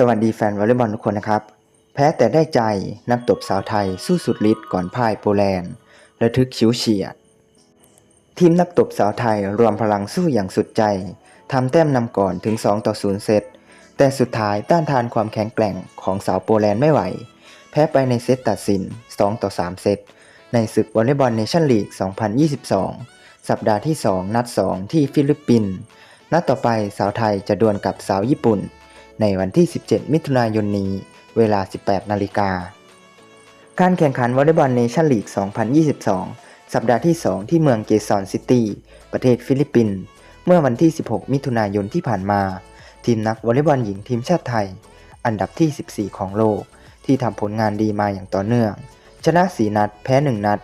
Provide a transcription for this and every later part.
สวัสดีแฟนวอลเลย์บอลทุกคนนะครับ แพ้แต่ได้ใจนักตบสาวไทยสู้สุดฤทธิ์ก่อนพ่ายโปแลนด์ระทึกชิวเฉียด ทีมนักตบสาวไทยรวมพลังสู้อย่างสุดใจทำแต้มนำก่อนถึง 2 ต่อ 0 เซตแต่สุดท้ายต้านทานความแข็งแกร่งของสาวโปแลนด์ไม่ไหว แพ้ไปในเซตตัดสิน 2 ต่อ 3 เซตในศึกวอลเลย์บอลเนชั่นลีก 2022 สัปดาห์ที่ 2 นัด 2 ที่ฟิลิปปินส์นัดต่อไปสาวไทยจะดวลกับสาวญี่ปุ่น ในวันที่ 17 มิถุนายนนี้ เวลา 18 นาฬิกา การแข่งขันวอลเลย์บอลเนชั่นลีก 2022 สัปดาห์ที่ 2 ที่เมืองเกซอนซิตี้ ประเทศฟิลิปปินส์ เมื่อวันที่ 16 มิถุนายนที่ผ่านมา ทีมนักวอลเลย์บอลหญิงทีมชาติไทย อันดับที่ 14 ของโลก ที่ทำผลงานดีมาอย่างต่อเนื่อง ชนะ 4 นัด แพ้ 1 นัด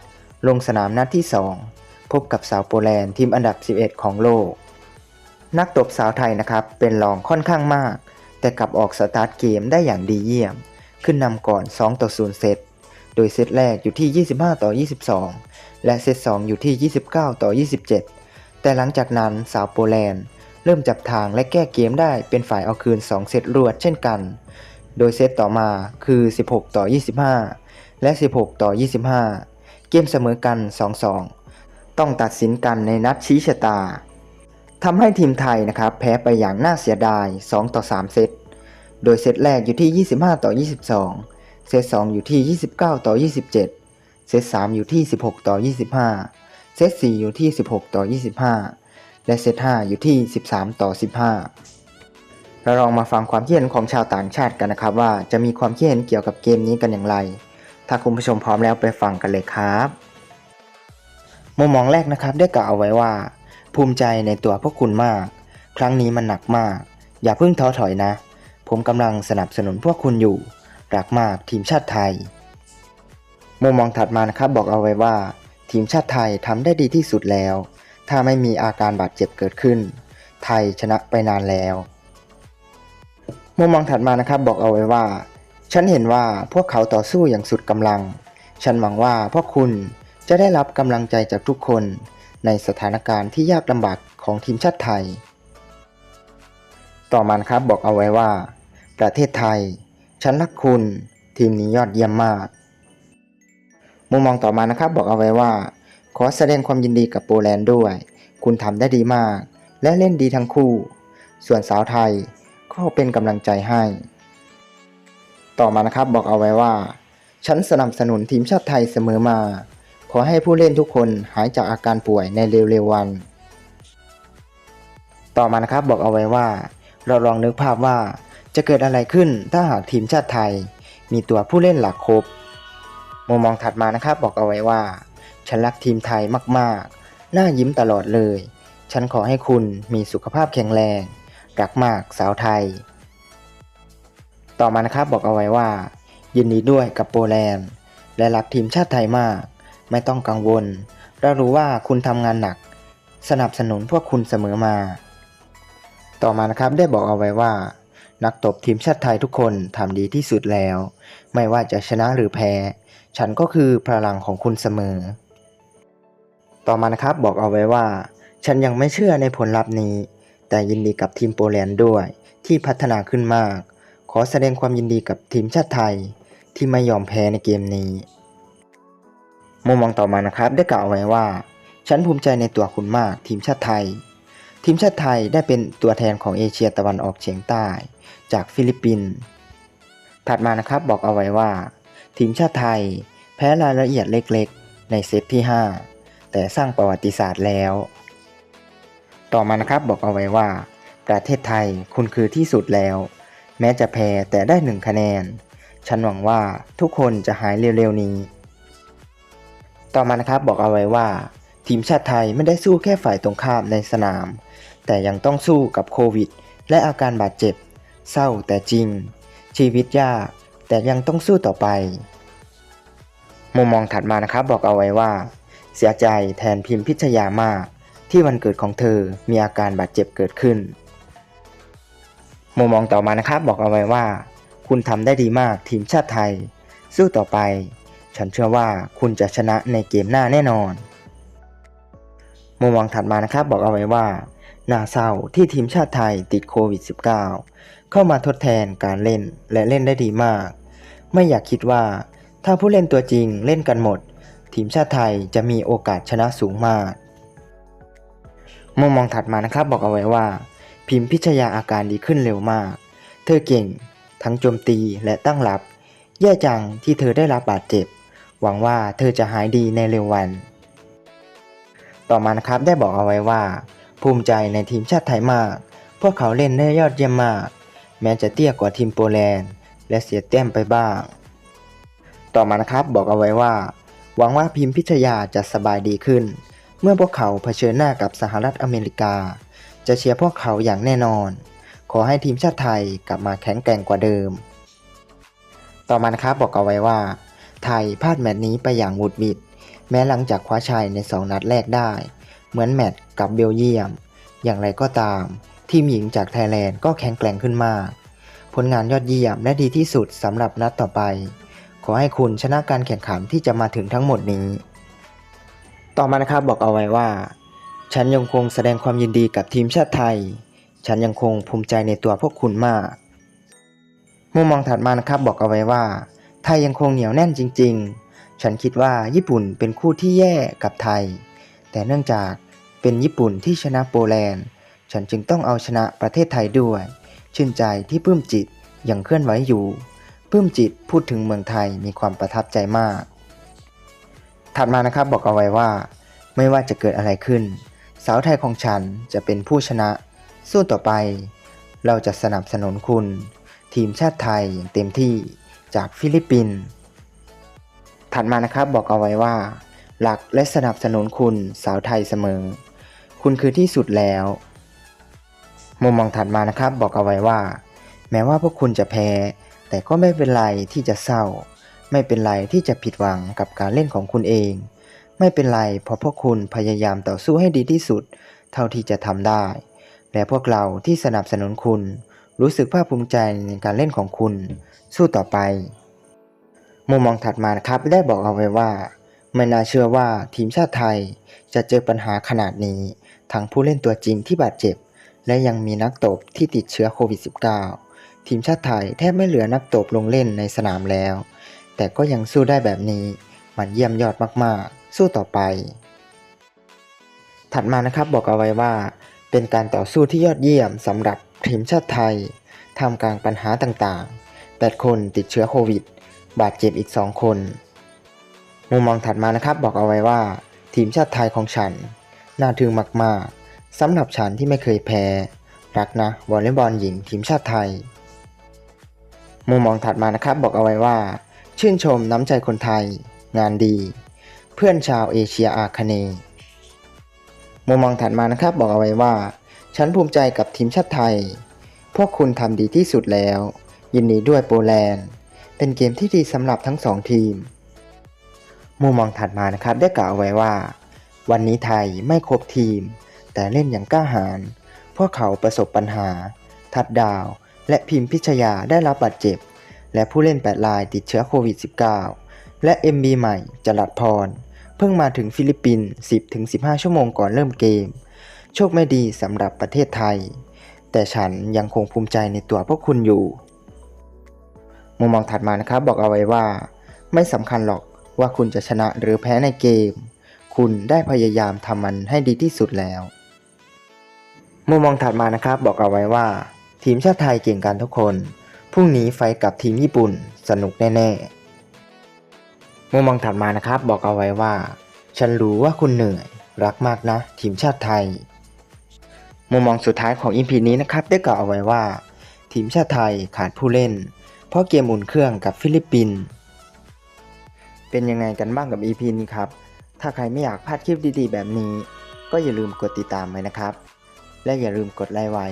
ลงสนามนัดที่ 2 พบกับสาวโปแลนด์ทีมอันดับ 11 ของโลก นักตบสาวไทยนะครับ เป็นรองค่อนข้างมาก แต่กลับออกสตาร์ทเกมได้อย่างดีเยี่ยม ขึ้นนำก่อน 2 ต่อ 0 เซต โดยเซตแรกอยู่ที่ 25 ต่อ 22 และเซต 2 อยู่ที่ 29 ต่อ 27 แต่หลังจากนั้นสาวโปแลนด์ เริ่มจับทางและแก้เกมได้เป็นฝ่ายเอาคืน 2 เซตรวดเช่นกัน โดยเซตต่อมาคือ 16 ต่อ 25 และ 16 ต่อ 25 เกมเสมอกัน 2-2 ต้องตัดสินกันในนัดชี้ชะตา ทำให้ทีมไทยนะครับแพ้ไปอย่างน่าเสียดาย 2 ต่อ 3 เซต โดยเซตแรกอยู่ที่ 25 ต่อ 22 เซต 2 อยู่ที่ 29 ต่อ 27 เซต 3 อยู่ที่ 16 ต่อ 25 เซต 4 อยู่ที่ 16 ต่อ 25 และเซต 5 อยู่ที่ 13 ต่อ 15 เราลองมาฟังความคิดเห็นของชาวต่างชาติกันนะครับว่าจะมีความคิดเห็นเกี่ยวกับเกมนี้กันอย่างไร ถ้าคุณผู้ชมพร้อมแล้วไปฟังกันเลยครับ มุมมองแรกนะครับได้กล่าวเอาไว้ว่า ภูมิใจในตัวพวกคุณมาก ครั้งนี้มันหนักมาก อย่าเพิ่งท้อถอยนะ ผมกำลังสนับสนุนพวกคุณอยู่ รักมากทีมชาติไทย มุมมองถัดมานะครับบอกเอาไว้ว่า ทีมชาติไทยทำได้ดีที่สุดแล้ว ถ้าไม่มีอาการบาดเจ็บเกิดขึ้น ไทยชนะไปนานแล้ว มุมมองถัดมานะครับบอกเอาไว้ว่า ฉันเห็นว่าพวกเขาต่อสู้อย่างสุดกำลัง ฉันหวังว่าพวกคุณจะได้รับกำลังใจจากทุกคน ในสถานการณ์ที่ยากลำบากของทีมชาติไทย ต่อมาครับบอกเอาไว้ว่า ประเทศไทย ฉันรักคุณ ทีมนี้ยอดเยี่ยมมาก มุมมองต่อมานะครับบอกเอาไว้ว่า ขอแสดงความยินดีกับโปแลนด์ด้วย คุณทำได้ดีมาก และเล่นดีทั้งคู่ ส่วนสาวไทยก็เป็นกำลังใจให้ ต่อมานะครับบอกเอาไว้ว่า ฉันสนับสนุนทีมชาติไทยเสมอมา ขอให้ผู้เล่นทุกคนหายจากอาการป่วยในเร็วๆวัน ต่อมานะครับบอกเอาไว้ว่า เราลองนึกภาพว่าจะเกิดอะไรขึ้นถ้าหากทีมชาติไทย มีตัวผู้เล่นหลักครบ มุมมองถัดมานะครับบอกเอาไว้ว่า ฉันรักทีมไทยมากๆ น่ายิ้มตลอดเลย ฉันขอให้คุณมีสุขภาพแข็งแรง รักมากสาวไทย ต่อมานะครับบอกเอาไว้ว่า ยินดีด้วยกับโปแลนด์ และรักทีมชาติไทยมาก ไม่ต้องกังวล เรารู้ว่าคุณทำงานหนัก สนับสนุนพวกคุณเสมอมา ต่อมานะครับได้บอกเอาไว้ว่า นักตบทีมชาติไทยทุกคนทำดีที่สุดแล้ว ไม่ว่าจะชนะหรือแพ้ ฉันก็คือพลังของคุณเสมอ ต่อมานะครับบอกเอาไว้ว่า ฉันยังไม่เชื่อในผลลัพธ์นี้ แต่ยินดีกับทีมโปแลนด์ด้วย ที่พัฒนาขึ้นมาก ขอแสดงความยินดีกับทีมชาติไทย ที่ไม่ยอมแพ้ในเกมนี้ มุมมองต่อมานะครับได้กล่าวเอาไว้ว่า ฉันภูมิใจในตัวคุณมากทีมชาติไทย ทีมชาติไทยได้เป็นตัวแทนของเอเชียตะวันออกเฉียงใต้ จากฟิลิปปินส์ถัดมานะครับบอกเอาไว้ว่า ทีมชาติไทย แพ้รายละเอียดเล็กๆ ในเซตที่ 5 แต่สร้างประวัติศาสตร์แล้ว ต่อมานะครับบอกเอาไว้ว่า ประเทศไทยคุณคือที่สุดแล้ว แม้จะแพ้แต่ได้หนึ่งคะแนน ฉันหวังว่าทุกคนจะหายเร็วๆนี้ ต่อมานะครับบอกเอาไว้ว่า ทีมชาติไทยไม่ได้สู้แค่ฝ่ายตรงข้ามในสนาม แต่ยังต้องสู้กับโควิด และอาการบาดเจ็บ เศร้าแต่จริง ชีวิตยาก แต่ยังต้องสู้ต่อไป มุมมองถัดมานะครับบอกเอาไว้ว่า เสียใจแทนพิมพิชยามาก ที่วันเกิดของเธอมีอาการบาดเจ็บเกิดขึ้น มุมมองต่อมานะครับบอกเอาไว้ว่า คุณทำได้ดีมากทีมชาติไทย สู้ต่อไป ฉันเชื่อว่าคุณจะชนะในเกมหน้าแน่นอน มุมมองถัดมานะครับบอกเอาไว้ว่าน่าเศร้าที่ทีมชาติไทยติดโควิด -19 เข้ามาทดแทนการเล่นและเล่นได้ดีมาก ไม่อยากคิดว่า ถ้าผู้เล่นตัวจริงเล่นกันหมด ทีมชาติไทยจะมีโอกาสชนะสูงมากมุมมองถัดมานะครับบอกเอาไว้ว่า พิมพิชยาอาการดีขึ้นเร็วมาก เธอเก่ง ทั้งโจมตีและตั้งรับ แย่จังที่เธอได้รับบาดเจ็บ หวังว่าเธอจะหายดีในเร็ววัน ต่อมานะครับได้บอกเอาไว้ว่า ภูมิใจในทีมชาติไทยมาก พวกเขาเล่นได้ยอดเยี่ยมมาก แม้จะเตี้ยกว่าทีมโปแลนด์ และเสียแต้มไปบ้าง ต่อมานะครับบอกเอาไว้ว่า หวังว่าพิมพิชยาจะสบายดีขึ้น เมื่อพวกเขาเผชิญหน้ากับสหรัฐอเมริกา จะเชียร์พวกเขาอย่างแน่นอน ขอให้ทีมชาติไทยกลับมาแข็งแกร่งกว่าเดิม ต่อมานะครับบอกเอาไว้ว่า ไทยพลาดแมตช์นี้ไปอย่างหวุดหวิด แม้หลังจากคว้าชัยใน 2 นัดแรกได้ เหมือนแมตช์กับเบลเยียม อย่างไรก็ตาม ทีมหญิงจากไทยแลนด์ก็แข็งแกร่งขึ้นมาก ผลงานยอดเยี่ยมและดีที่สุดสำหรับนัดต่อไป ขอให้คุณชนะการแข่งขันที่จะมาถึงทั้งหมดนี้ ต่อมานะครับบอกเอาไว้ว่า ฉันยังคงแสดงความยินดีกับทีมชาติไทย ฉันยังคงภูมิใจในตัวพวกคุณมาก มุมมองถัดมานะครับบอกเอาไว้ว่า ไทยยังคงเหนียวแน่นจริง ๆ ฉันคิดว่าญี่ปุ่นเป็นคู่ที่แย่กับไทย แต่เนื่องจากเป็นญี่ปุ่นที่ชนะโปแลนด์ ฉันจึงต้องเอาชนะประเทศไทยด้วย ชื่นใจที่ปื้มจิตยังเคลื่อนไหวอยู่ปื้มจิตพูดถึงเมืองไทยมีความประทับใจมาก ถัดมานะครับบอกเอาไว้ว่า ไม่ว่าจะเกิดอะไรขึ้น สาวไทยของฉันจะเป็นผู้ชนะ สู้ต่อไป เราจะสนับสนุนคุณ ทีมชาติไทยอย่างเต็มที่ จากฟิลิปปินส์ถัดมานะครับบอกเอาไว้ว่า หลักและสนับสนุนคุณสาวไทยเสมอ คุณคือที่สุดแล้ว มุมมองถัดมานะครับ บอกเอาไว้ว่า แม้ว่าพวกคุณจะแพ้ แต่ก็ไม่เป็นไรที่จะเศร้า ไม่เป็นไรที่จะผิดหวังกับการเล่นของคุณเอง ไม่เป็นไรเพราะพวกคุณพยายามต่อสู้ให้ดีที่สุด เท่าที่จะทำได้และพวกเราที่สนับสนุนคุณ รู้สึกภาคภูมิใจในการเล่นของคุณ สู้ต่อไป มุมมองถัดมานะครับได้บอกเอาไว้ว่า ไม่น่าเชื่อว่าทีมชาติไทยจะเจอปัญหาขนาดนี้ ทั้งผู้เล่นตัวจริงที่บาดเจ็บ และยังมีนักตบที่ติดเชื้อโควิด -19 ทีมชาติไทยแทบไม่เหลือนักตบลงเล่นในสนามแล้ว แต่ก็ยังสู้ได้แบบนี้ มันเยี่ยมยอดมากๆ สู้ต่อไป ถัดมานะครับบอกเอาไว้ว่า เป็นการต่อสู้ที่ยอดเยี่ยมสำหรับ ทีมชาติไทยท่ามกลางปัญหาต่างๆ 8 คนติดเชื้อโควิด บาดเจ็บอีก 2 คน มุมมองถัดมานะครับบอกเอาไว้ว่า ทีมชาติไทยของฉัน น่าทึ่งมากๆสำหรับฉันที่ไม่เคยแพ้ รักนะวอลเลย์บอลหญิงทีมชาติไทย มุมมองถัดมานะครับบอกเอาไว้ว่า ชื่นชมน้ำใจคนไทย งานดี เพื่อนชาวเอเชียอาคเนย์มุมมองถัดมานะครับบอกเอาไว้ว่า ฉันภูมิใจกับทีมชาติไทย พวกคุณทำดีที่สุดแล้ว ยินดีด้วยโปแลนด์ เป็นเกมที่ดีสำหรับทั้งสองทีม มุมมองถัดมานะครับได้กล่าวไว้ว่า วันนี้ไทยไม่ครบทีม แต่เล่นอย่างกล้าหาญ พวกเขาประสบปัญหา ทัดดาว และพิมพิชยาได้รับบาดเจ็บ และผู้เล่น 8 รายติดเชื้อโควิด -19 และ MB ใหม่จรัดพร เพิ่งมาถึงฟิลิปปินส์10-15 ชั่วโมงก่อนเริ่มเกม โชคไม่ดีสำหรับประเทศไทย แต่ฉันยังคงภูมิใจในตัวพวกคุณอยู่ มุมมองถัดมานะครับบอกเอาไว้ว่า ไม่สำคัญหรอกว่าคุณจะชนะหรือแพ้ในเกม คุณได้พยายามทำมันให้ดีที่สุดแล้ว มุมมองถัดมานะครับบอกเอาไว้ว่า ทีมชาติไทยเก่งกันทุกคนพรุ่งนี้ไฟกับทีมญี่ปุ่นสนุกแน่ๆมุมมองถัดมานะครับบอกเอาไว้ว่า ฉันรู้ว่าคุณเหนื่อยรักมากนะ ทีมชาติไทย มุมมองสุดท้ายของอีพีนี้นะครับได้กล่าวเอาไว้ว่า ทีมชาติไทยขาดผู้เล่น เพราะเกมอุ่นเครื่องกับฟิลิปปินส์เป็นยังไงกันบ้างกับ EP นี้ครับ ถ้าใครไม่อยากพลาดคลิปดีๆ แบบนี้ ก็อย่าลืมกดติดตามไว้นะครับ และอย่าลืมกดไลค์ไว้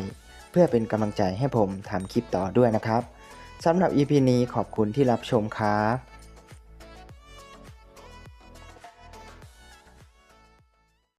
เพื่อเป็นกำลังใจให้ผมทำคลิปต่อด้วยนะครับสำหรับ EP นี้ขอบคุณที่รับชมครับ